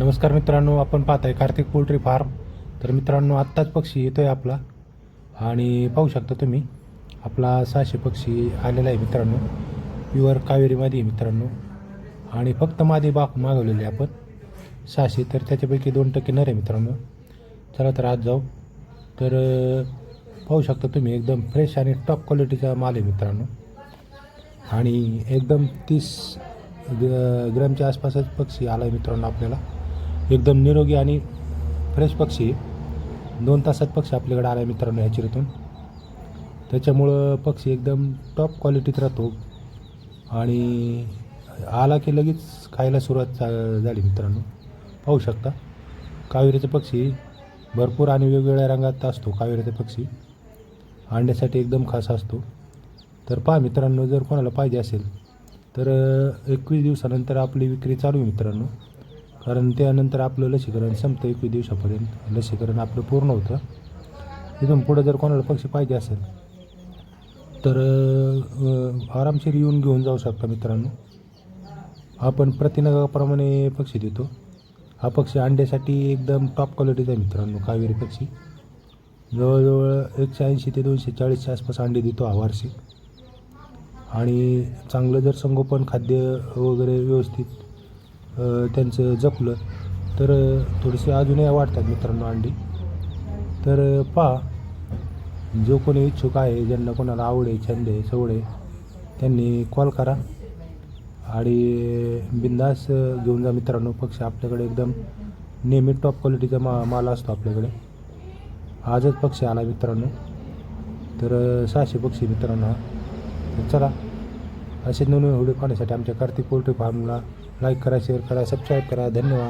नमस्कार मित्रांनो आपण पाहत आहे कार्तिक पोल्ट्री फार्म. तर मित्रांनो आत्ताच पक्षी येतो आहे आपला. आणि पाहू शकता तुम्ही आपला सहाशे पक्षी आलेला आहे मित्रांनो. प्युअर कावेरीमध्ये आहे मित्रांनो. आणि फक्त मादी बाक मागवलेली आहे आपण. सहाशे तर त्याच्यापैकी दोन टक्के नर आहे मित्रांनो. चला तर आज जाऊ. तर पाहू शकता तुम्ही एकदम फ्रेश आणि टॉप क्वालिटीचा माल आहे मित्रांनो. आणि एकदम तीस ग्रॅमच्या आसपासच पक्षी आला आहे मित्रांनो आपल्याला. एकदम निरोगी आणि फ्रेश पक्षी. दोन तासात पक्षी आपल्याकडे आला आहे मित्रांनो ह्या चिरीतून. त्याच्यामुळं पक्षी एकदम टॉप क्वालिटीत राहतो. आणि आला की लगेच खायला सुरुवात चा- झाली मित्रांनो. पाहू शकता. कावेरीचे पक्षी भरपूर आणि वेगवेगळ्या रंगात असतो कावेरीचा पक्षी. अंड्यासाठी एकदम खास असतो. तर पहा मित्रांनो जर कोणाला पाहिजे असेल तर एकवीस दिवसानंतर आपली विक्री चालू आहे मित्रांनो. कारण त्यानंतर आपलं लसीकरण संपतं एकवीस दिवसापर्यंत. लसीकरण आपलं पूर्ण होतं. इथून पुढं जर कोणाला पक्षी पाहिजे असेल तर आरामशीर येऊन घेऊन जाऊ शकता मित्रांनो. आपण प्रतिनगाप्रमाणे पक्षी देतो. हा पक्षी अंड्यासाठी एकदम टॉप क्वालिटीचा आहे मित्रांनो कावेरी पक्षी. जवळजवळ एकशे ऐंशी ते दोनशे चाळीसच्या आसपास अंडे देतो हा वार्षिक. आणि चांगलं जर संगोपन खाद्य वगैरे व्यवस्थित त्यांचं जपलं. तर थोडेसे अजूनही वाढतात मित्रांनो अंडी. तर पहा जो कोणी इच्छुक आहे ज्यांना कोणाला आवड आहे छंद आहे सवड आहे त्यांनी कॉल करा. आणि बिंदास घेऊन जा मित्रांनो पक्ष आपल्याकडे एकदम नेहमी टॉप क्वालिटीचा मा माल असतो आपल्याकडे. आजच पक्षी आला मित्रांनो. तर सहाशे पक्षी मित्रांनो. हा चला. असे नवीन व्हिडिओ पाहण्यासाठी आमच्या कार्तिक पोल्ट्री फार्मला लाईक करा शेअर करा सबस्क्राईब करा. धन्यवाद.